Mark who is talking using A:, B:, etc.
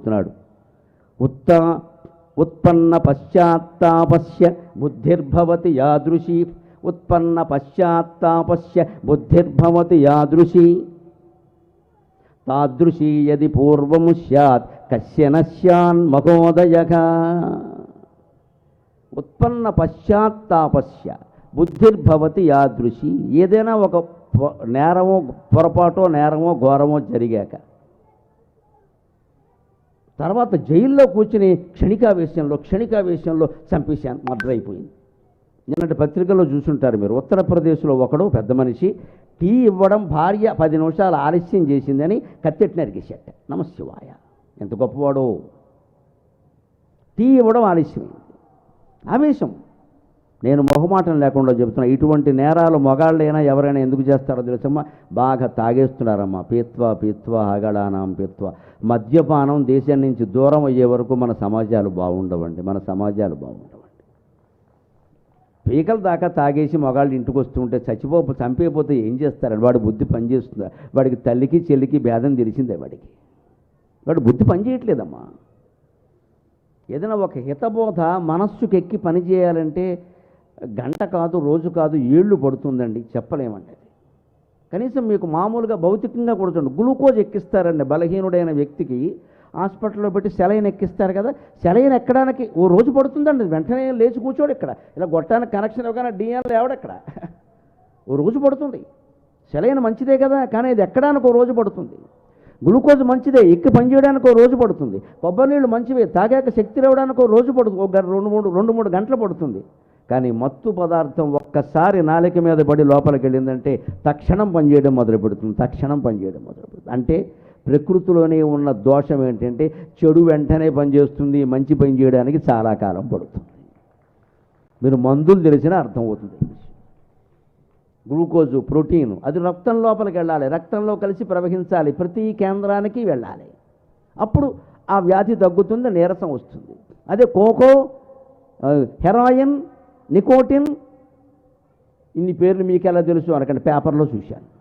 A: చెబుతున్నాడు ఉత్త ఉత్పన్న పశ్చాత్తాపస్య బుద్ధిర్భవతి యాదృశీ. ఉత్పన్న పశ్చాత్తాపస్య బుద్ధిర్భవతి యాదృశీ. తాదృశీ యది పూర్వము స్యాత్ కశ్యన స్యాన్ మహోదయక ఉత్పన్న పశ్చాత్తాపస్య బుద్ధిర్భవతి యాదృశి. ఏదైనా ఒక పొ- నేరమో పొరపాటో నేరమో ఘోరమో జరిగాక తర్వాత జైల్లో కూర్చుని క్షణికావేశంలో క్షణికావేశంలో చంపేశాను మర్డర్ అయిపోయింది. నిన్నటి పత్రికల్లో చూసుంటారు మీరు. ఉత్తరప్రదేశ్లో ఒకడు పెద్ద మనిషి టీ ఇవ్వడం భార్య పది నిమిషాలు ఆలస్యం చేసిందని కత్తెట్టి నరికేశాట నమశివాయ. ఎంత గొప్పవాడో. టీ ఇవ్వడం ఆలస్యమైంది. ఆవేశం. నేను మొహమాటం లేకుండా చెబుతున్నా ఇటువంటి నేరాలు మొగాళ్ళైనా ఎవరైనా ఎందుకు చేస్తారో తెలుసమ్మా? బాగా తాగేస్తున్నారమ్మా. పీత్వ పీత్వ ఆగడానాం పీత్వ. మద్యపానం దేశం నుంచి దూరం అయ్యే వరకు మన సమాజాలు బాగుండవండి. మన సమాజాలు బాగుండవండి. పీకల దాకా తాగేసి మగాళ్ళు ఇంటికి వస్తుంటే చచ్చిపో చంపేపోతే ఏం చేస్తారండి? వాడి బుద్ధి పనిచేస్తుందా? వాడికి తల్లికి చెల్లికి భేదం తెలిసిందే వాడికి. వాడు బుద్ధి పనిచేయట్లేదమ్మా. ఏదైనా ఒక హితబోధ మనస్సుకెక్కి పనిచేయాలంటే పని చేయాలంటే గంట కాదు రోజు కాదు ఏళ్ళు పడుతుందండి చెప్పలేమండి అది. కనీసం మీకు మామూలుగా భౌతికంగా కూడా చూడండి గ్లూకోజ్ ఎక్కిస్తారండి బలహీనుడైన వ్యక్తికి హాస్పిటల్లో పెట్టి సెలైన్ ఎక్కిస్తారు కదా సెలైన్ ఎక్కడానికి ఓ రోజు పడుతుందండి వెంటనే లేచి కూర్చోడు ఇక్కడ. ఇలా గొట్టానికి కనెక్షన్ ఇవ్వగానే డిఎన్ లేవడక్కడ ఓ రోజు పడుతుంది. సెలైన్ మంచిదే కదా కానీ ఇది ఎక్కడానికి ఓ రోజు పడుతుంది? గ్లూకోజ్ మంచిదే ఎక్కి పనిచేయడానికి ఓ రోజు పడుతుంది. కొబ్బరి నీళ్ళు మంచివే తాగాక శక్తి రావడానికి ఓ రోజు పడుతుంది ఒక రెండు మూడు రెండు మూడు గంటలు పడుతుంది. కానీ మత్తు పదార్థం ఒక్కసారి నాలిక మీద పడి లోపలికి వెళ్ళిందంటే తక్షణం పనిచేయడం మొదలుపెడుతుంది తక్షణం పనిచేయడం మొదలుపెడుతుంది. అంటే ప్రకృతిలోనే ఉన్న దోషం ఏంటంటే చెడు వెంటనే పనిచేస్తుంది మంచి పని చేయడానికి చాలా కాలం పడుతుంది. మీరు మందులు తెలిసినా అర్థమవుతుంది విషయం. గ్లూకోజు ప్రోటీన్ అది రక్తం లోపలికి వెళ్ళాలి రక్తంలో కలిసి ప్రవహించాలి ప్రతి కేంద్రానికి వెళ్ళాలి. అప్పుడు ఆ వ్యాధి తగ్గుతుంది నీరసం వస్తుంది. అదే కోకో హెరాయిన్ నికోటిన్ ఇన్ని పేర్లు మీకు ఎలా తెలుసు? అనకండి పేపర్లో చూశాను.